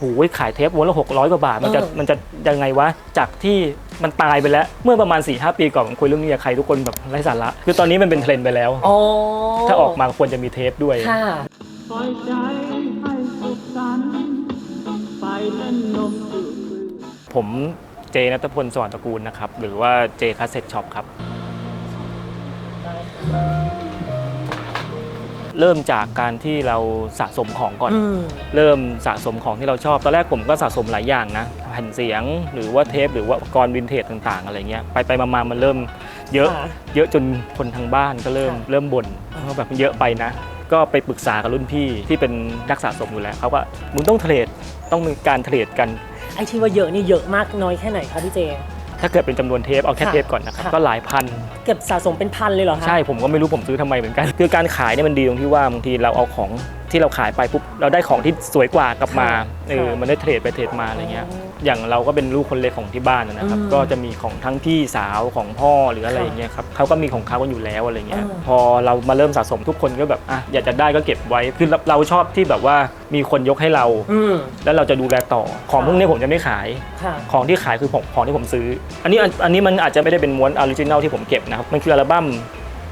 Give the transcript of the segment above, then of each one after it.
โอ้ยขายเทปม้วนละหกร้อยกว่าบาท มันจะเออมันจะยังไงวะ จากที่มันตายไปแล้ว เมื่อประมาณ4ีหปีก่อนผมคุยเรื่องนี้กับใครทุกคนแบบไร้สาระ คือตอนนี้มันเป็นเทรนด์ไปแล้วอ๋อถ้าออกมาควรจะมีเทปด้วยค่ะ ปล่อยใจให้สุขสันต์ไปเล่นนมจืดผมเจนัทพลสวัสดิ์ตระกูลนะครับ หรือว่าเจคาสเซ็ตช็อปครับ เริ่มจากการที่เราสะสมของก่อนอืมเริ่มสะสมของที่เราชอบตอนแรกผมก็สะสมหลายอย่างนะแผ่นเสียงหรือว่าเทปหรือว่าอุปกรณ์วินเทจต่างๆ อะไรเงี้ยไปไปมาๆมันเริ่มเยอะค่ะเยอะจนคนทางบ้านก็เริ่มค่ะเริ่มบ่นว่าแบบมันเยอะไปนะ ก็ไปปรึกษากับรุ่นพี่ที่เป็นนักสะสมอยู่แล้วเขาก็มึงต้องเทรดต้องมีการเทรดกันไอ้ที่ว่าเยอะนี่เยอะมากน้อยแค่ไหนคะพี่เจ ถ้าเกิดเป็นจำนวนเทปเอาแค่ค่ะเทปก่อนนะครับค่ะ ก็หลายพัน เก็บสะสมเป็นพันเลยเหรอคะ ใช่ผมก็ไม่รู้ผมซื้อทำไมเหมือนกัน คือการขายเนี่ยมันดีตรงที่ว่าบางทีเราเอาของ ที่เราขายไปปุ๊บเราได้ของที่สวยกว่ากลับมาเออมันได้เทรดไปเทรดมาอะไรเงี้ยอย่างเราก็เป็นลูกคนเล็กของที่บ้านนะครับ ก็จะมีของทั้งพี่สาวของพ่อหรืออะไรอย่างเงี้ยครับเขาก็มีของเขากันอยู่แล้วอะไรเงี้ยพอเรามาเริ่มสะสมทุกคนก็แบบอะอยากจะได้ก็เก็บไว้คือเราเราชอบที่แบบว่ามีคนยกให้เราอืมแล้วเราจะดูแลต่อของพวกนี้ผมจะไม่ขายค่ะของที่ขายคือของของที่ผมซื้อ อันนี้อันอันนี้มันอาจจะไม่ได้เป็นม้วนออริจินัลที่ผมเก็บนะครับมันคืออัลบั้ม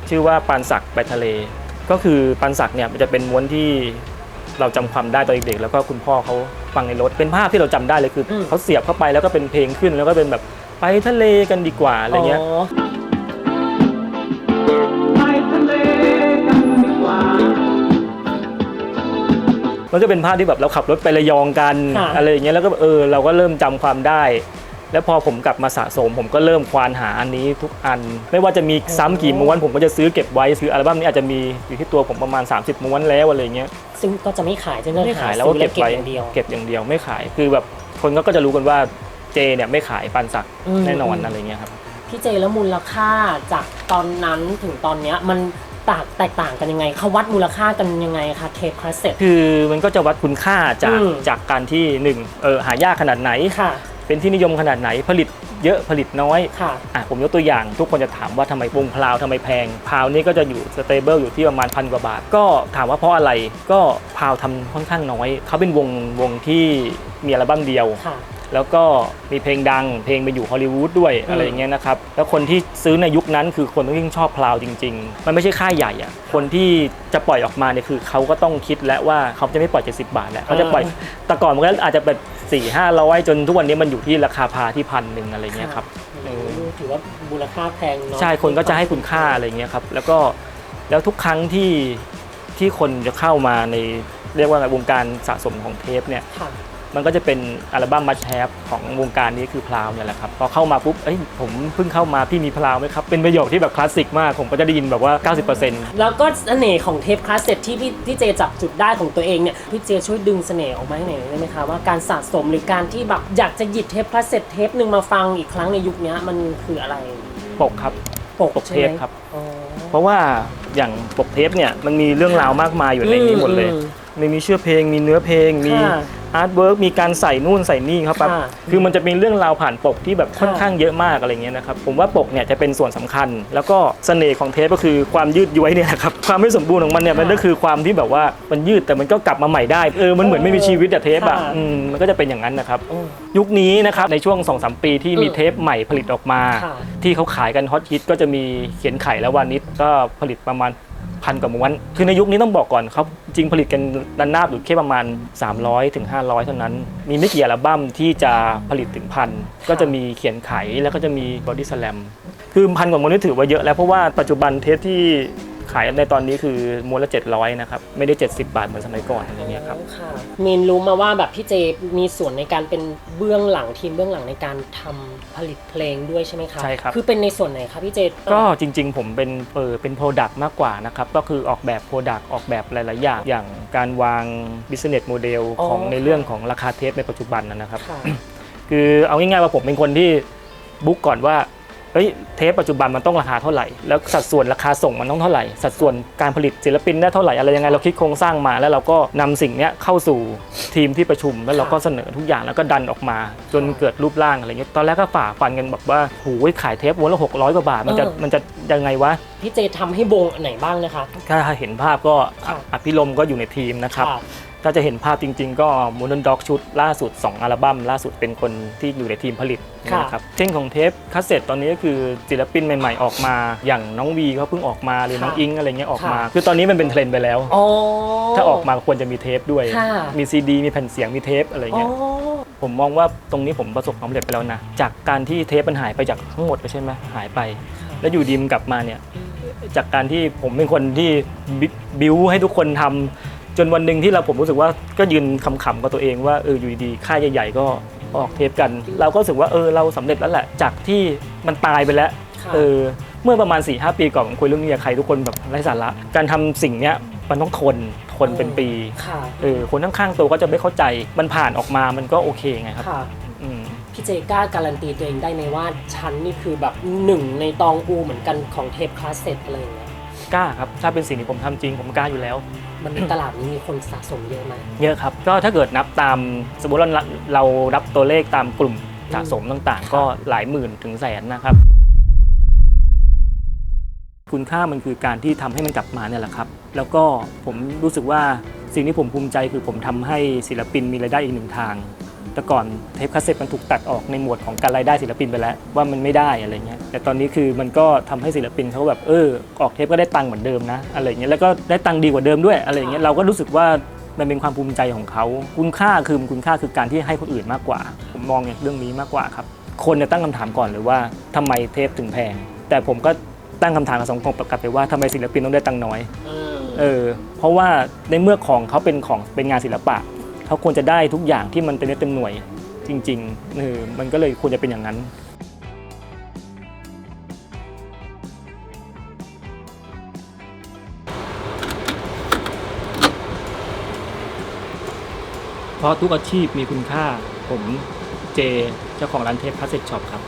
ชื่อว่าปานศักดิ์ไปทะเล ก็คือปานศักดิ์เนี่ยมันจะเป็นม้วนที่เราจำความได้ตอนเด็กๆแล้วก็คุณพ่อเขาฟังในรถเป็นภาพที่เราจำได้เลยคืออมเขาเสียบเข้าไปแล้วก็เป็นเพลงขึ้นแล้วก็เป็นแบบไปทะเลกันดีกว่าอะไรเงี้ยไปทะเลกันดีกว่ามันก็เป็นภาพที่แบบเราขับรถไประยองกันค่ะอะไรอย่างเงี้ยแล้วก็เออเราก็เริ่มจำความได้ แล้วพอผมกลับมาสะสม ผมก็เริ่มควานหาอันนี้ทุกอัน ไม่ว่าจะมีซ้ำกี่ม้วน ผมก็จะซื้อเก็บไว้ซื้ออัลบั้มนี้อาจจะมีอยู่ที่ตัวผมประมาณ 30 ม้วนแล้วอะไรเงี้ยซึ่งก็จะไม่ขายจะเลือกไม่หาขายแล้วก็ซื้อเก็บไว้อย่างเดียวเก็บอย่างเดียวไม่ขายคือแบบคนก็จะรู้กันว่าเจเนี่ยไม่ขายปันสักอืมแน่นอนอะไรเงี้ยครับพี่เจแล้วมูลค่าจากตอนนั้นถึงตอนเนี้ยมันต่างแตกต่างกันยังไงเขาวัดมูลค่ากันยังไงคะเทปคาสเซ็ตคือมันก็จะวัดคุณค่าจากอืมจากการที่หนึ่งเออหายากขนาดไหนค่ะ เป็นที่นิยมขนาดไหนผลิตเยอะผลิตน้อยค่ะ อะผมยกตัวอย่างทุกคนจะถามว่าทำไมวงพลาวทำไมแพงพลาวนี่ก็จะอยู่สเตเบิลอยู่ที่ประมาณพันกว่าบาท ก็ถามว่าเพราะอะไรก็พลาวทำค่อนข้างน้อยเขาเป็นวงวงที่มีอัลบั้มเดียว ค่ะ แล้วก็มีเพลงดัง เพลงไปอยู่ฮอลลีวูดด้วยอืมอะไรอย่างเงี้ยนะครับ แล้วคนที่ซื้อในยุคนั้นคือคนที่ชอบพลาวจริง ๆ มันไม่ใช่ค่ายใหญ่อะคนที่จะปล่อยออกมาเนี่ยคือเขาก็ต้องคิดแล้วว่าเขาจะไม่ปล่อย 70 บาทแล้วเขาจะปล่อยแต่ก่อนมันก็อาจจะแบบสี่ห้าร้อยจนทุกวันนี้มันอยู่ที่ราคาพาที่พันหนึ่งอะไรเงี้ยครับเออถือว่ามูลค่าแพงเนาะใช่คนก็จะให้คุณค่าอะไรเงี้ยครับแล้วก็แล้วทุกครั้งที่ที่คนจะเข้ามาในเรียกว่าวงการสะสมของเทปเนี่ยค่ะ มันก็จะเป็นอัลบั้มมัชแฮปของวงการนี้คือพลาวเนี่ยแหละครับพอเข้ามาปุ๊บเอ้ยผมเพิ่งเข้ามาพี่มีพลาวไหมครับเป็นประโยคที่แบบคลาสสิกมากผมก็จะได้ยินแบบว่า 90%แล้วก็เสน่ห์ของเทปคาสเซ็ตที่พี่พี่เจจับจุดได้ของตัวเองเนี่ยพี่เจช่วยดึงเสน่ห์ออกมาให้หน่อยได้ไหมคะว่าการสะสมหรือการที่แบบอยากจะหยิบเทปคาสเซ็ตเทปหนึ่งมาฟังอีกครั้งในยุคเนี้ยมันคืออะไรปกครับปกปกใช่เทไหปมครับอ๋อเพราะว่าอย่างปกเทปเนี่ยมันมีเรื่องราวมากมายอยู่ในนี้หมดเลยอืมมันมีชื่อเพลงมีเนื้อเพลงมีค่ะ อาร์ตเวิร์กมีการใส่นู่นใส่นี่ครับปั๊บค่ะคือมันจะเป็นเรื่องราวผ่านปกที่แบบค่อนค่ะ ข้างเยอะมากอะไรเงี้ยนะครับผมว่าปกเนี่ยจะเป็นส่วนสำคัญ แล้วก็เสน่ห์ของเทปก็คือความยืดย้วยเนี่ยนะครับความไม่สมบูรณ์ของมันเนี่ยมันก็คือความที่แบบว่ามันยืดแต่มันก็กลับมาใหม่ได้เออมันเหมือนไม่มีชีวิตอะเทปอะค่ะ อืมมันก็จะเป็นอย่างนั้นนะครับ อืม ยุคนี้นะครับในช่วง2อสปีที่มีอืมเทปใหม่ผลิตออกมา ค่ะที่เขาขายกันฮอตฮิตก็จะมีเขียนไข่และวานิชก็ผลิตประมาณ พันกว่าม้วน คือในยุคนี้ต้องบอกก่อนเขาจริงผลิตกันนันนาบอยู่แค่ประมาณ 300ถึง500 เท่านั้น มีไม่กี่อัลบั้มที่จะผลิตถึงพันก็จะมีเขียนไขแล้วก็จะมีบอดี้สแลมคือพันกว่าม้วนนี่ถือว่าเยอะแล้วเพราะว่าปัจจุบันเทปที่ ขายในตอนนี้คือม้วนละ 700 นะครับ ไม่ได้ 70 บาทเหมือนสมัยก่อนอะไรเงี้ยครับ ค่ะมีนรู้มาว่าแบบพี่เจมีส่วนในการเป็นเบื้องหลังทีมเบื้องหลังในการทำผลิตเพลงด้วยใช่ไหมคะใช่ครับ คือเป็นในส่วนไหนคะพี่เจก็จริงๆ ผมเป็นเออเป็น Product มากกว่านะครับ ก็คือออกแบบ Product ออกแบบหลาย ๆ อย่าง อย่างการวาง Business Model ของในเรื่องของราคาเทปในปัจจุบันนะนะครับ ค่ะ คือเอาง่ายๆว่าผมเป็นคนที่บุ๊กก่อนว่า เฮ้ยเทปปัจจุบันมันต้องราคาเท่าไหร่ แล้วสัดส่วนราคาส่งมันต้องเท่าไหร่ สัดส่วนการผลิตศิลปินได้เท่าไหร่อะไรยังไงเราคิดโครงสร้างมาแล้วเราก็นำสิ่งเนี้ยเข้าสู่ทีมที่ประชุมแล้วเราก็เสนอทุกอย่างแล้วก็ดันออกมา จนเกิดรูปร่างอะไรเงี้ยตอนแรกก็ฝ่าฟันกันแบบว่าโหูยขายเทปวนละหกร้อยกว่าบาทมันจะเออมันจะยังไงวะพี่เจทำให้วงอันไหนบ้างนะคะถ้าเห็นภาพก็ค่ะอภิรมย์ก็อยู่ในทีมนะครับค่ะ ถ้าจะเห็นภาพจริง ๆ ก็ Modern Dog ชุดล่าสุด 2 อัลบั้มล่าสุดเป็นคนที่อยู่ในทีมผลิตค่ะนะครับเช่นของเทปคาสเซ็ตตอนนี้ก็คือศิลปินใหม่ ๆ ออกมา อย่างน้องวีเขาเพิ่งออกมาหรือน้องอิงอะไรเงี้ยออกมา คือตอนนี้มันเป็นเทรนด์ไปแล้วอ๋อถ้าออกมาควรจะมีเทปด้วยค่ะมีซีดีมีแผ่นเสียงมีเทปอะไรอ๋อเงี้ยผมมองว่าตรงนี้ผมประสบความสำเร็จไปแล้วนะ จากการที่เทปมันหายไปจากทั้งหมดเลยใช่ไหมหายไป แล้วอยู่ดีมนกลับมาเนี่ยจากการที่ผมเป็นคนที่บิบิวให้ทุกคนทำ จนวันหนึ่งที่เราผมรู้สึกว่าก็ยืนขำๆกับตัวเองว่าเอออยู่ดีๆค่ายใหญ่ ๆ ก็ออกเทปกัน เราก็รู้สึกว่าเออเราสำเร็จแล้วแหละ จากที่มันตายไปแล้วค่ะเออเมื่อประมาณ4ีหปีก่อนผมคุยเรื่องนี้กับใครทุกคนแบบไร้สาระ การทำสิ่งเนี้ยมันต้องทนทนเป็นปีค่ะเออคนข้างๆตัวก็จะไม่เข้าใจมันผ่านออกมามันก็โอเคไงครับค่ะอืมพี่เจกล้าการันตีตัวเองได้ไหมว่าฉันนี่คือแบบหนึ่งในตองอูเหมือนกันของเทปคลาสเซ็ตอะไรอย่างเงี้ย กล้าครับถ้าเป็นสิ่งที่ผมทำจริงผมกล้าอยู่แล้ว มันในตลาดนี้มีคนสะสมเยอะไหมเยอะครับก็ถ้าเกิดนับตามสมมติเราเรารับตัวเลขตามกลุ่มสะสมต่างๆ ก็หลายหมื่นถึงแสนนะครับ คุณค่ามันคือการที่ทำให้มันกลับมาเนี่ยแหละครับ แล้วก็ผมรู้สึกว่าสิ่งที่ผมภูมิใจคือผมทำให้ศิลปินมีรายได้อีกหนึ่งทาง แต่ก่อนเทปคาสเซ็ตมันถูกตัดออกในหมวดของการรายได้ศิลปินไปแล้ว ว่ามันไม่ได้อะไรเงี้ยแต่ตอนนี้คือมันก็ทำให้ศิลปินเขาแบบเออออกเทปก็ได้ตังค์เหมือนเดิมนะอะไรเงี้ยแล้วก็ได้ตังค์ดีกว่าเดิมด้วยอะไรเงี้ยเราก็รู้สึกว่ามันเป็นความภูมิใจของเขา คุณค่าคือคุณค่าคือการที่ให้คนอื่นมากกว่า ผมมองอย่างเรื่องนี้มากกว่าครับ คนจะตั้งคำถามก่อนเลยว่าทำไมเทปถึงแพง แต่ผมก็ตั้งคำถามกับสังคมกลับไปว่าทำไมศิลปินต้องได้ตังค์น้อย เออ เพราะว่าในเมื่อของเขาเป็นของเป็นงานศิลปะ เขาควรจะได้ทุกอย่างที่มันเป็นเต็มหน่วยจริงๆเออมันก็เลยควรจะเป็นอย่างนั้นเพราะทุกอาชีพมีคุณค่า ผมเจ เจ้าของร้านเทปคาสเซ็ตช็อปครับ